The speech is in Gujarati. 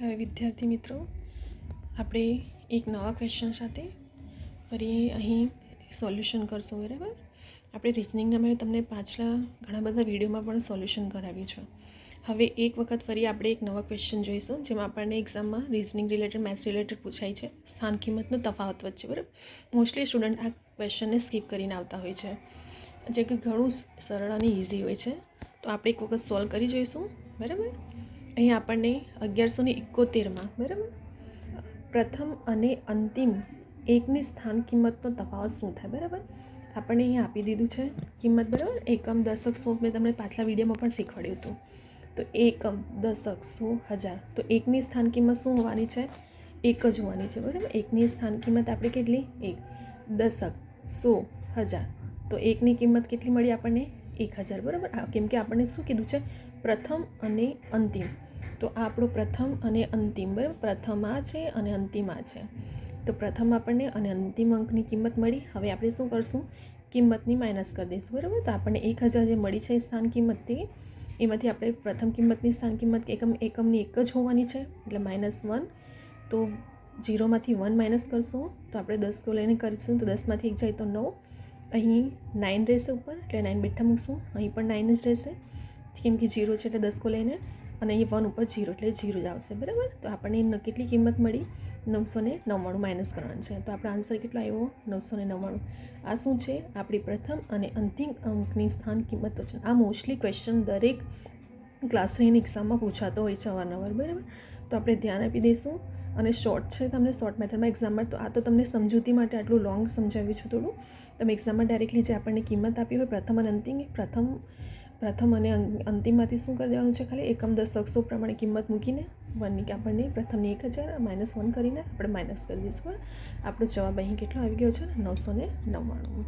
હવે વિદ્યાર્થી મિત્રો, આપણે એક નવા ક્વેશ્ચન સાથે ફરી અહીં સોલ્યુશન કરશું, બરાબર? આપણે રિઝનિંગના મેં તમને પાછલા ઘણા બધા વિડીયોમાં પણ સોલ્યુશન કરાવ્યું છે. હવે એક વખત ફરી આપણે એક નવા ક્વેશ્ચન જોઈશું, જેમાં આપણને એક્ઝામમાં રિઝનિંગ રિલેટેડ મેથ્સ રિલેટેડ પૂછાય છે. સ્થાન, કિંમતનો તફાવત વચ્ચે, બરાબર? મોસ્ટલી સ્ટુડન્ટ આ ક્વેશ્ચનને સ્કીપ કરીને આવતા હોય છે. જે કે ઘણું સરળ અને ઇઝી હોય છે. તો આપણે એક વખત સોલ્વ કરી જોઈશું, બરાબર? અહીં આપણને અગિયારસો ને એકોતેરમાં, બરાબર? પ્રથમ અને અંતિમ એકની સ્થાન કિંમતનો તફાવત શું થાય, બરાબર? આપણને અહીં આપી દીધું છે કિંમત, બરાબર? એકમ દશક સો મેં તમને પાછલા વિડીયોમાં પણ શીખવાડ્યું હતું. તો એકમ દશક સો હજાર, તો એકની સ્થાન કિંમત શું હોવાની છે? એક જ હોવાની છે, બરાબર? એકની સ્થાન કિંમત આપણે કેટલી? એક. દશક સો હજાર, તો એકની કિંમત કેટલી મળી આપણને? એક હજાર, બરાબર? કેમ કે આપણને શું કીધું છે? પ્રથમ અને અંતિમ. તો આ આપણો પ્રથમ અને અંતિમ, બરાબર? પ્રથમ આ છે અને અંતિમ આ છે. તો પ્રથમ આપણને અને અંતિમ અંકની કિંમત મળી. હવે આપણે શું કરશું? કિંમતની માઇનસ કરી દઈશું, બરાબર? તો આપણને એક હજાર જે મળી છે સ્થાન કિંમતથી, એમાંથી આપણે પ્રથમ કિંમતની સ્થાન કિંમત એકમ, એકમની એક જ હોવાની છે, એટલે માઇનસ વન તો જીરોમાંથી વન માઇનસ કરશું, તો આપણે દસ કો લઈને કરીશું, તો દસમાંથી એક જાય તો નવ. અહીં નાઇન રહેશે ઉપર, એટલે નાઇન બેઠા મૂકશું. અહીં પણ નાઇન જ રહેશે. કેમ કે જીરો છે એટલે દસ કો લઈને અને અહીં વન ઉપર જીરો એટલે જીરો જ આવશે, બરાબર? તો આપણને કેટલી કિંમત મળી? નવસો ને નવ્વાણું માઇનસ કરવાનું છે. તો આપણો આન્સર કેટલો આવ્યો? નવસો ને નવ્વાણું. આ શું છે? આપણી પ્રથમ અને અંતિમ અંકની સ્થાન કિંમતો છે. આ મોસ્ટલી ક્વેશ્ચન દરેક ક્લાસ થ્રીની એક્ઝામમાં પૂછાતો હોય છે અવારનવાર, બરાબર? તો આપણે ધ્યાન આપી દઈશું. અને શોર્ટ છે તમને શોર્ટ મેથડમાં એક્ઝામમાં તો આ તો તમને સમજૂતી માટે આટલું લોંગ સમજાવ્યું છે થોડું. તમે એક્ઝામમાં ડાયરેક્ટલી જે આપણને કિંમત આપી હોય, પ્રથમ અને અંતિમ, પ્રથમ પ્રથમ અને અંતિમમાંથી શું કરી દેવાનું છે ખાલી? એકમ દસ સો પ્રમાણે કિંમત મૂકીને વનની આપણને પ્રથમની એક હજાર માઇનસ વન કરીને આપણે માઇનસ કરી દઈશું આપણો જવાબ અહીં કેટલો આવી ગયો છે? નવસો ને નવ્વાણું.